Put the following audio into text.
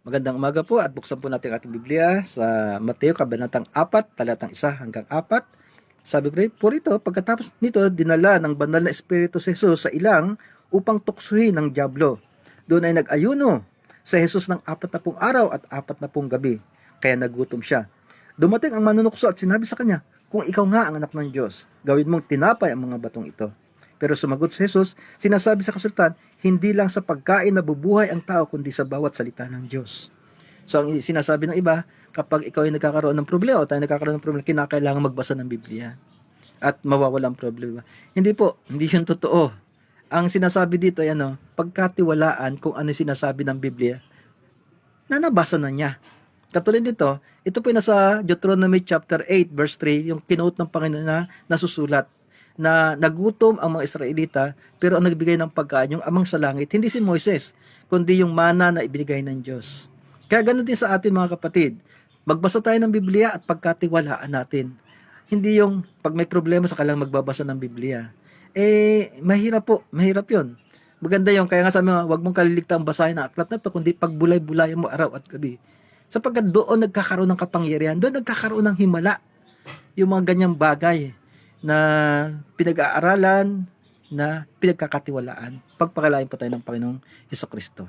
Magandang umaga po at buksan po natin ating Biblia sa Mateo Kabanatang 4, talatang 1 hanggang 4. Sabi po rito, pagkatapos nito, dinala ng banal na Espiritu si Jesus sa ilang upang tuksuhin ng Diablo. Doon ay nag-ayuno sa Jesus ng apat na pong araw at apat na pong gabi. Kaya nagutom siya. Dumating ang manunukso at sinabi sa kanya, kung ikaw nga ang anak ng Diyos, gawin mong tinapay ang mga batong ito. Pero sumagot si Jesus, sinasabi sa kasultan, hindi lang sa pagkain na bubuhay ang tao, kundi sa bawat salita ng Diyos. So, ang sinasabi ng iba, kapag ikaw ay nagkakaroon ng problema o tayo nagkakaroon ng problema, kinakailangan magbasa ng Biblia at mawawala ang problema. Hindi po, hindi yun totoo. Ang sinasabi dito ay ano, pagkatiwalaan kung ano sinasabi ng Biblia, na nabasa na niya. Katulad dito, ito po yung nasa Deuteronomy chapter 8 verse 3, yung kinote ng Panginoon na nasusulat na nagutom ang mga Israelita pero ang nagbigay ng pagkain yung amang sa langit hindi si Moises kundi yung mana na ibinigay ng Diyos. Kaya ganun din sa atin mga kapatid. Magbasa tayo ng Biblia at pagkatiwalaan natin. Hindi yung pag may problema sa kalang magbabasa ng Biblia. Eh, mahirap po. Mahirap yon. Maganda yung, kaya nga sabi nga, huwag mong kaliligtaan basahin ang aklat na to, kundi pagbulay-bulayan mo araw at gabi. Sapagkat doon nagkakaroon ng kapangyarihan, doon nagkakaroon ng himala. Yung mga ganyang bagay na pinag-aaralan, na pinagkakatiwalaan. Pagpakalain po tayo ng Panginoong Heso Kristo.